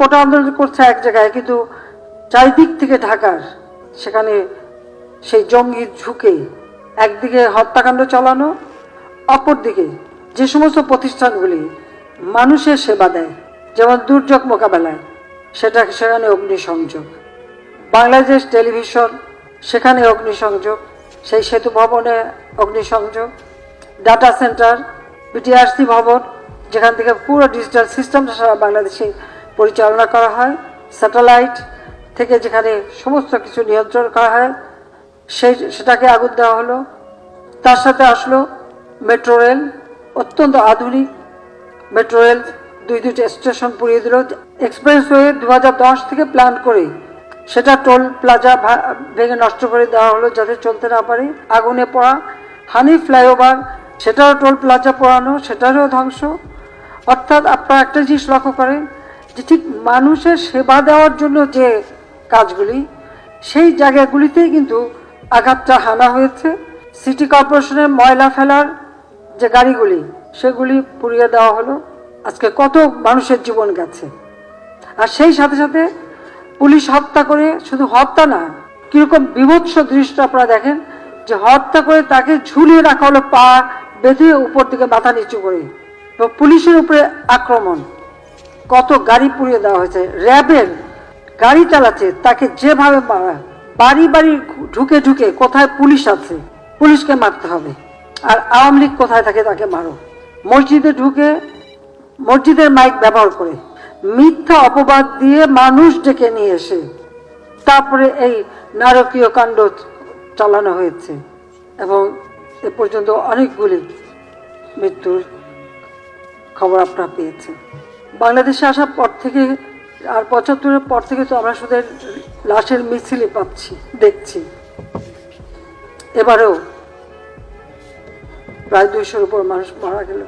কোটা আন্দোলন করছে এক জায়গায়, কিন্তু চারিদিক থেকে ঢাকার, সেখানে সেই জঙ্গি ঝুঁকে একদিকে হত্যাকাণ্ড চালানো, অপরদিকে যে সমস্ত প্রতিষ্ঠানগুলি মানুষের সেবা দেয়, যেমন দুর্যোগ মোকাবেলায়, সেটা সেখানে অগ্নিসংযোগ। বাংলাদেশ টেলিভিশন, সেখানে অগ্নিসংযোগ, সেই সেতু ভবনে অগ্নিসংযোগ, ডাটা সেন্টার, বিটিআরসি ভবন, যেখান থেকে পুরো ডিজিটাল সিস্টেমটা সারা বাংলাদেশে পরিচালনা করা হয়, স্যাটেলাইট থেকে যেখানে সমস্ত কিছু নিয়ন্ত্রণ করা হয়, সেই সেটাকে আগুন দেওয়া হলো। তার সাথে আসলো মেট্রো রেল, অত্যন্ত আধুনিক মেট্রো রেল, দুই দুইটা স্টেশন পুড়িয়ে দিল। এক্সপ্রেসওয়ে দু হাজার দশ থেকে প্ল্যান করে সেটা টোল প্লাজা ভেঙে নষ্ট করে দেওয়া হলো যাতে চলতে না পারে। আগুনে পড়া হানি ফ্লাইওভার সেটাও টোল প্লাজা পোড়ানো, সেটারও ধ্বংস। অর্থাৎ আপনারা একটা জিনিস লক্ষ্য করেন যে ঠিক মানুষের সেবা দেওয়ার জন্য যে কাজগুলি, সেই জায়গাগুলিতেই কিন্তু আঘাতটা হানা হয়েছে। সিটি কর্পোরেশনের ময়লা ফেলার যে গাড়িগুলি, সেগুলি পুড়িয়ে দেওয়া হলো। আজকে কত মানুষের জীবন গেছে। আর সেই সাথে সাথে পুলিশ হত্যা করে শুধু হত্যা না, কীরকম বিভৎস দৃশ্য আপনারা দেখেন, যে হত্যা করে তাকে ঝুলিয়ে রাখা হলো পা বেঁধে উপর দিকে মাথা নিচু করে। পুলিশের উপরে আক্রমণ। কত গাড়ি পুড়িয়ে দেওয়া হয়েছে। র্যাবের গাড়ি চালাচ্ছে, তাকে যেভাবে বাড়ি বাড়ি ঢুকে ঢুকে কোথায় পুলিশ আছে, পুলিশকে মারতে হবে। আর আওয়ামী লীগ কোথায় থাকে তাকে মারো। মসজিদে ঢুকে মসজিদের মাইক ব্যবহার করে, মিথ্যা অপবাদ দিয়ে মানুষ ডেকে নিয়ে এসে, তারপরে এই নারকীয় কাণ্ড চালানো হয়েছে। এবং এ পর্যন্ত অনেকগুলি মৃত্যুর খবর আপনারা পেয়েছেন। বাংলাদেশে আসার পর থেকে, আর পঁচাত্তরের পর থেকে তো আমরা শুধু লাশের মিছিলে পাচ্ছি দেখছি। এবারেও প্রায় দুইশোর উপর মানুষ মারা গেল।